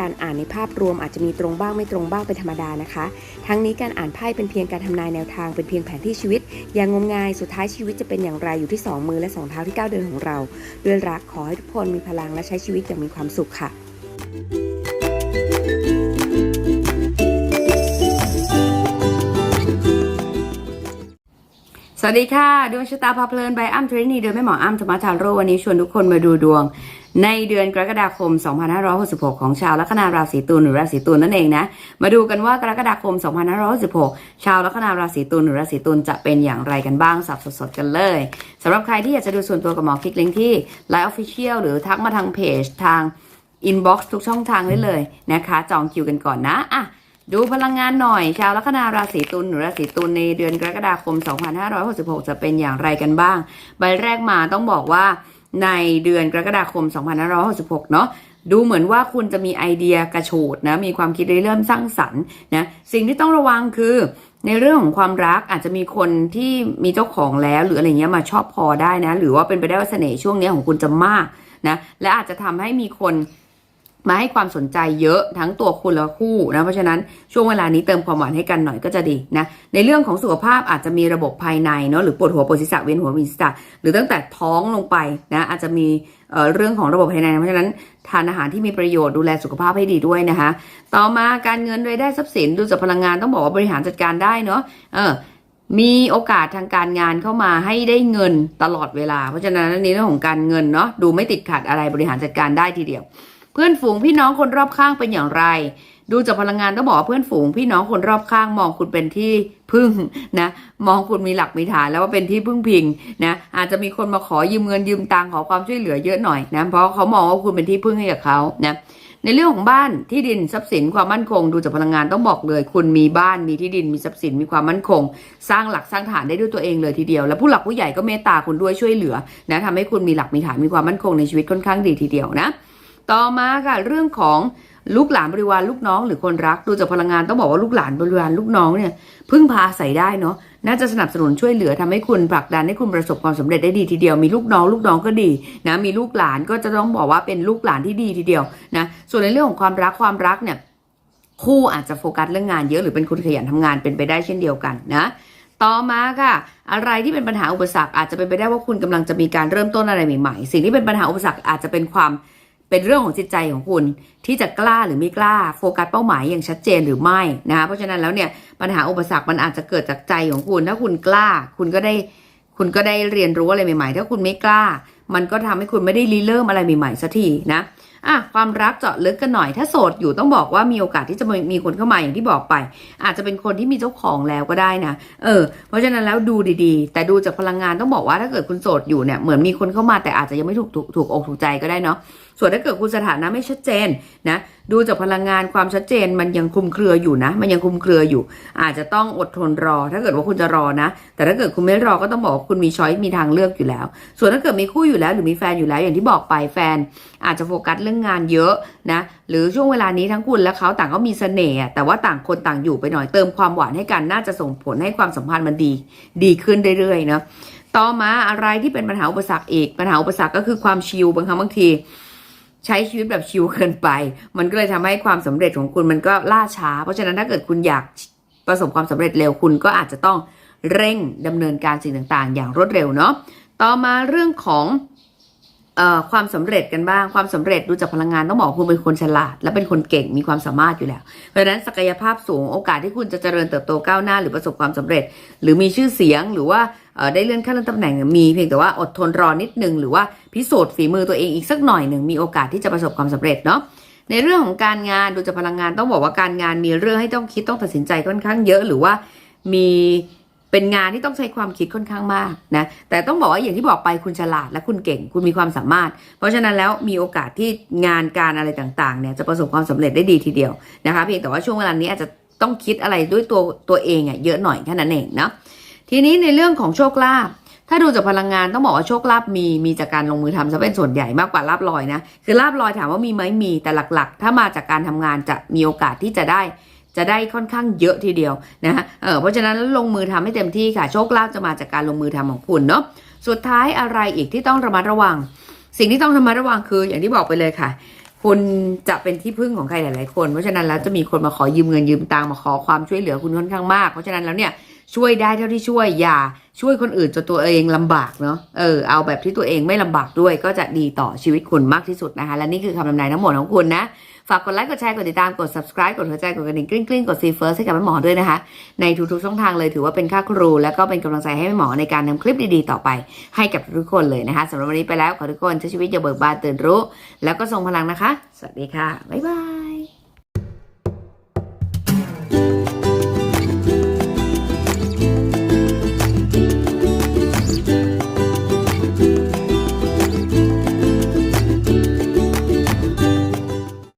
การอ่านในภาพรวมอาจจะมีตรงบ้างไม่ตรงบ้างเป็นธรรมดานะคะ ทั้งนี้การอ่านไพ่เป็นเพียงการทำนายแนวทางเป็นเพียงแผนที่ชีวิต อย่างงมงายสุดท้ายชีวิตจะเป็นอย่างไรอยู่ที่สองมือและสองเท้าที่ก้าวเดินของเรา ด้วยรักขอให้ทุกคนมีพลังและใช้ชีวิตอย่างมีความสุขค่ะสวัสดีค่ะ ดวงชะตาพาเพลินใบอ้ำเทรนนีโดยแม่หมออ้ำธรรมทาโรวันนี้ชวนทุกคนมาดูดวง ในเดือนกรกฎาคม 2566 ของชาวลัคนาราศีตุลหรือราศีตุลนั่นเองนะ มาดูกันว่ากรกฎาคม 2566 ชาวลัคนาราศีตุลหรือราศีตุลจะเป็นอย่างไรกันบ้างสับสดๆกันเลยสำหรับใครที่อยากจะดูส่วนตัวกับหมอคลิกลิงที่ Line Official หรือทักมาทางเพจทาง inbox ทุกช่องทางได้เลยนะคะ จองคิวกันก่อนนะอะดูพลังงานหน่อย ชาวลัคนาราศีตุลหรือราศีตุลในเดือนกรกฎาคม 2566 จะเป็นอย่างไรกันบ้าง ใบแรกมาต้องบอกว่า ในเดือนกรกฎาคม 2566 เนาะดูเหมือนว่าคุณจะมีไอเดียกระโฉดนะ มีความคิดเริ่มสร้างสรรค์นะ สิ่งที่ต้องระวังคือในเรื่องของความรักอาจจะมีคนที่มีเจ้าของแล้วหรืออะไรเงี้ยมาชอบพอได้นะ หรือว่าเป็นไปได้ว่าเสน่ห์ช่วงนี้ของคุณจะมากนะ และอาจจะทำให้มีคน มาให้ความสนใจเยอะทั้งตัวคุณและคู่นะเพราะฉะนั้นช่วงเวลานี้เติมความหวานให้กันหน่อยก็จะดีนะในเรื่องของสุขภาพอาจจะมีระบบภายในเนาะหรือปวดหัวปวดศีรษะเวียนหัวเวีศีรษะหรือตั้งแต่ท้องลงไปนะอาจจะมีเเรื่องของระบบภายในเพราะฉะนั้นทานอาหารที่มีประโยชน์ดูแลสุขภาพให้ดีด้วยนะคะ ต่อมาการเงินรายได้ทรัพย์สินดูจากพลังงานต้องบอกว่าบริหารจัดการได้เนาะเออมีโอกาสทางการงานเข้ามาให้ได้เงินตลอดเวลา เพราะฉะนั้นในเรื่องของการเงินเนาะดูไม่ติดขัดอะไรบริหารจัดการได้ทีเดียว เพื่อนฝูงพี่น้องคนรอบข้างเป็นอย่างไร ดูจากพลังงานต้องบอกว่าเพื่อนฝูงพี่น้องคนรอบข้างมองคุณเป็นที่พึ่งนะ มองคุณมีหลักมีฐานแล้วว่าเป็นที่พึ่งพิงนะอาจจะมีคนมาขอยืมเงินยืมตังขอความช่วยเหลือเยอะหน่อยนะเพราะเขามองว่าคุณเป็นที่พึ่งให้กับเขานะในเรื่องของบ้านที่ดินทรัพย์สินความมั่นคง ดูจากพลังงานต้องบอกเลย คุณมีบ้านมีที่ดินมีทรัพย์สินมีความมั่นคง สร้างหลักสร้างฐานได้ด้วยตัวเองเลยทีเดียว แล้วผู้หลักผู้ใหญ่ก็เมตตาคุณด้วยช่วยเหลือนะทำให้คุณมีหลักมีฐานมีความมั่นคงในชีวิตค่อนข้างดีทีเดียวนะ ต่อมาค่ะเรื่องของลูกหลานบริวารลูกน้องหรือคนรักดูจากพลังงานต้องบอกว่าลูกหลานบริวารลูกน้องเนี่ยพึ่งพาอาศัยได้เนาะน่าจะสนับสนุนช่วยเหลือทำให้คุณผลักดันให้คุณประสบความสำเร็จได้ดีทีเดียวมีลูกน้อง ลูกน้องก็ดีนะมีลูกหลานก็จะต้องบอกว่าเป็นลูกหลานที่ดีทีเดียวนะส่วนในเรื่องของความรักความรักเนี่ยคู่อาจจะโฟกัสเรื่องงานเยอะหรือเป็นคนขยันทำงานเป็นไปได้เช่นเดียวกันนะต่อมาค่ะ อะไรที่เป็นปัญหาอุปสรรคอาจจะเป็นไปได้ว่าคุณกำลังจะมีการเริ่มต้นอะไรใหม่ๆ สิ่งที่เป็นปัญหาอุปสรรคอาจจะเป็นความ เป็นเรื่องของจิตใจของคุณที่จะกล้าหรือไม่กล้าโฟกัสเป้าหมายอย่างชัดเจนหรือไม่นะคะเพราะฉะนั้นแล้วเนี่ยปัญหาอุปสรรคมันอาจจะเกิดจากใจของคุณ ถ้าคุณกล้า คุณก็ได้คุณก็ได้เรียนรู้อะไรใหม่ ๆ ถ้าคุณไม่กล้า มันก็ทำให้คุณไม่ได้รีเริ่มอะไรใหม่ๆสักทีนะอะความรักเจาะลึกกันหน่อย ถ้าโสดอยู่ต้องบอกว่ามีโอกาสที่จะมีคนเข้ามาอย่างที่บอกไป อาจจะเป็นคนที่มีเจ้าของแล้วก็ได้นะเออ เพราะฉะนั้นแล้วดูดีๆ แต่ดูจากพลังงานต้องบอกว่าถ้าเกิดคุณโสดอยู่เนี่ยเหมือนมีคนเข้ามาแต่อาจจะยังไม่ถูกถูกถูกอกถูกใจก็ได้เนาะส่วนถ้าเกิดคุณสถานะไม่ชัดเจนนะดูจากพลังงานความชัดเจนมันยังคลุมเครืออยู่นะ มันยังคลุมเครืออยู่ อาจจะต้องอดทนรอ ถ้าเกิดว่าคุณจะรอนะ แต่ถ้าเกิดคุณไม่รอก็ต้องบอกว่าคุณมีช้อยมีทางเลือกอยู่แล้ว ส่วนถ้าเกิดมีคู่อยู่แล้วหรือมีแฟนอยู่แล้วอย่างที่บอกไปแฟน อาจจะโฟกัสเรื่องงานเยอะนะหรือช่วงเวลานี้ทั้งคุณและเขาต่างก็มีเสน่ห์แต่ว่าต่างคนต่างอยู่ไปหน่อยเติมความหวานให้กันน่าจะส่งผลให้ความสัมพันธ์มันดี ดีขึ้นเรื่อยๆเนาะต่อมาอะไรที่เป็นปัญหาอุปสรรคอีกปัญหาอุปสรรคก็คือความชิลบางครั้งบางที ใช้ชีวิตแบบชิลเกินไป มันก็เลยทำให้ความสำเร็จของคุณมันก็ล่าช้า เพราะฉะนั้นถ้าเกิดคุณอยากประสบความสำเร็จเร็วคุณก็อาจจะต้องเร่งดำเนินการสิ่งต่าง ๆ อย่างรวดเร็วเนาะ ต่อมาเรื่องของอความสำเร็จกันบ้างความสำเร็จดูจากพลังงานต้องบอกคุณเป็นคนฉลาด และเป็นคนเก่งมีความสามารถอยู่แล้ว เพราะฉะนั้นศักยภาพสูงโอกาสที่คุณจะเจริญเติบโตก้าวหน้า หรือประสบความสำเร็จ หรือมีชื่อเสียงหรือว่าได้เลื่อนขั้นเลื่อนตำแหน่งมีเพียงแต่ว่าอดทนรอนิดนึงหรือว่าพิสูจน์ฝีมือตัวเองอีกสักหน่อยหนึ่งมีโอกาสที่จะประสบความสำเร็จเนาะในเรื่องของการงานดูจากพลังงานต้องบอกว่าการงานมีเรื่องให้ต้องคิดต้องตัดสินใจค่อนข้างเยอะ หรือว่ามี เป็นงานที่ต้องใช้ความคิดค่อนข้างมากนะแต่ต้องบอกว่าอย่างที่บอกไปคุณฉลาดและคุณเก่ง คุณมีความสามารถ เพราะฉะนั้นแล้วมีโอกาสที่งานการอะไรต่างๆเนี่ยจะประสบความสำเร็จได้ดีทีเดียวนะคะเพียงแต่ว่าช่วงเวลานี้อาจจะต้องคิดอะไรด้วยตัวตัวเองอะเยอะหน่อยแค่นั้นเองเนาะทีนี้ในเรื่องของโชคลาภถ้าดูจากพลังงานต้องบอกว่าโชคลาภมีมีจากการลงมือทำซะเป็นส่วนใหญ่มากกว่าลาบลอยนะคือลาบลอยถามว่ามีไหมมีแต่หลักๆ ถ้ามาจากการทำงานจะมีโอกาสที่จะได้ จะได้ค่อนข้างเยอะทีเดียวนะฮะเออเพราะฉะนั้นลงมือทำให้เต็มที่ค่ะ โชคลาภจะมาจากการลงมือทำของคุณเนาะสุดท้ายอะไรอีกที่ต้องระมัดระวัง สิ่งที่ต้องระมัดระวังคือ อย่างที่บอกไปเลยค่ะ คุณจะเป็นที่พึ่งของใครหลาย ๆ คน เพราะฉะนั้นแล้วจะมีคนมาขอยืมเงินยืมตังมาขอความช่วยเหลือคุณค่อนข้างมาก เพราะฉะนั้นแล้วเนี่ย ช่วยได้เท่าที่ช่วยอย่าช่วยคนอื่นจนตัวเองลำบากเนาะเออเอาแบบที่ตัวเองไม่ลำบากด้วยก็จะดีต่อชีวิตคุณมากที่สุดนะคะ และนี่คือคำทำนายทั้งหมดของคุณนะฝากกดไลค์กดแชร์กดติดตามกด subscribe กดหัวใจกดกระดิ่งกริ๊งกริ๊งกดซีเฟิร์สให้กับแม่หมอด้วยนะคะ ในทุกๆช่องทางเลยถือว่าเป็นค่าครู แล้วก็เป็นกำลังใจให้แม่หมอในการนำคลิปดีๆต่อไป ให้กับทุกคนเลยนะคะสำหรับวันนี้ไปแล้วขอทุกคนใช้ชีวิตอย่าเบิกบานตื่นรู้ แล้วก็ทรงพลังนะคะ สวัสดีค่ะบ๊ายบาย